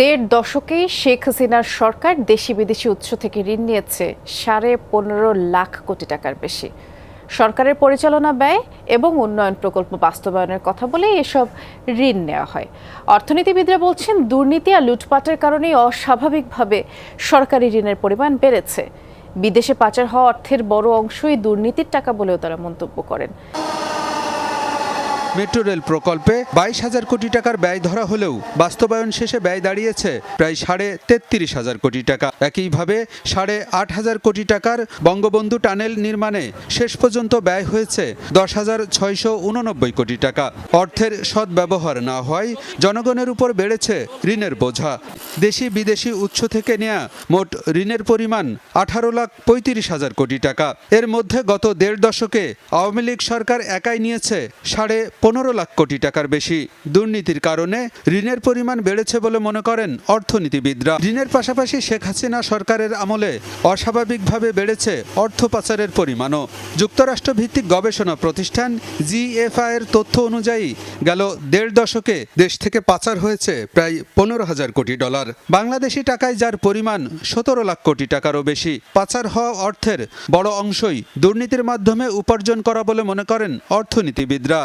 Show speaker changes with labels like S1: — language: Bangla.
S1: দেড় দশকেই শেখ হাসিনার সরকার দেশি বিদেশি উৎস থেকে ঋণ নিয়েছে সাড়ে পনেরো লাখ কোটি টাকার বেশি। সরকারের পরিচালনা ব্যয় এবং উন্নয়ন প্রকল্প বাস্তবায়নের কথা বলেই এসব ঋণ নেওয়া হয়। অর্থনীতিবিদরা বলছেন, দুর্নীতি আর লুটপাটের কারণেই অস্বাভাবিকভাবে সরকারি ঋণের পরিমাণ বেড়েছে। বিদেশে পাচার হওয়া অর্থের বড় অংশই দুর্নীতির টাকা বলেও তারা মন্তব্য করেন।
S2: মেট্রো রেল প্রকল্পে বাইশ হাজার কোটি টাকার ব্যয় ধরা হলেও বাস্তবায়ন শেষে ব্যয় দাঁড়িয়েছে প্রায় সাড়ে তেত্রিশ হাজার কোটি টাকা। একইভাবে সাড়ে আট হাজার কোটি টাকার বঙ্গবন্ধু টানেল নির্মাণে শেষ পর্যন্ত ব্যয় হয়েছে দশ হাজার ছয়শো উননব্বই কোটি টাকা। অর্থের সদ্ব্যবহার না হওয়ায় জনগণের উপর বেড়েছে ঋণের বোঝা। দেশি বিদেশি উৎস থেকে নেয়া মোট ঋণের পরিমাণ আঠারো লাখ পঁয়ত্রিশ হাজার কোটি টাকা। এর মধ্যে গত দেড় দশকে আওয়ামী লীগ সরকার একাই নিয়েছে সাড়ে পনেরো লাখ কোটি টাকার বেশি দুর্নীতির কারণে ঋণের পরিমাণ বেড়েছে বলে মনে করেন অর্থনীতিবিদরা। ঋণের পাশাপাশি শেখ হাসিনা সরকারের আমলে অস্বাভাবিকভাবে বেড়েছে অর্থ পাচারের পরিমাণও। যুক্তরাষ্ট্র ভিত্তিক গবেষণা প্রতিষ্ঠান জিএফআই এর তথ্য অনুযায়ী গেল দেড় দশকে দেশ থেকে পাচার হয়েছে প্রায় পনেরো হাজার কোটি ডলার। বাংলাদেশি টাকায় যার পরিমাণ সতেরো লাখ কোটি টাকারও বেশি, পাচার হওয়া অর্থের বড় অংশই দুর্নীতির মাধ্যমে উপার্জন করা বলে মনে করেন অর্থনীতিবিদরা।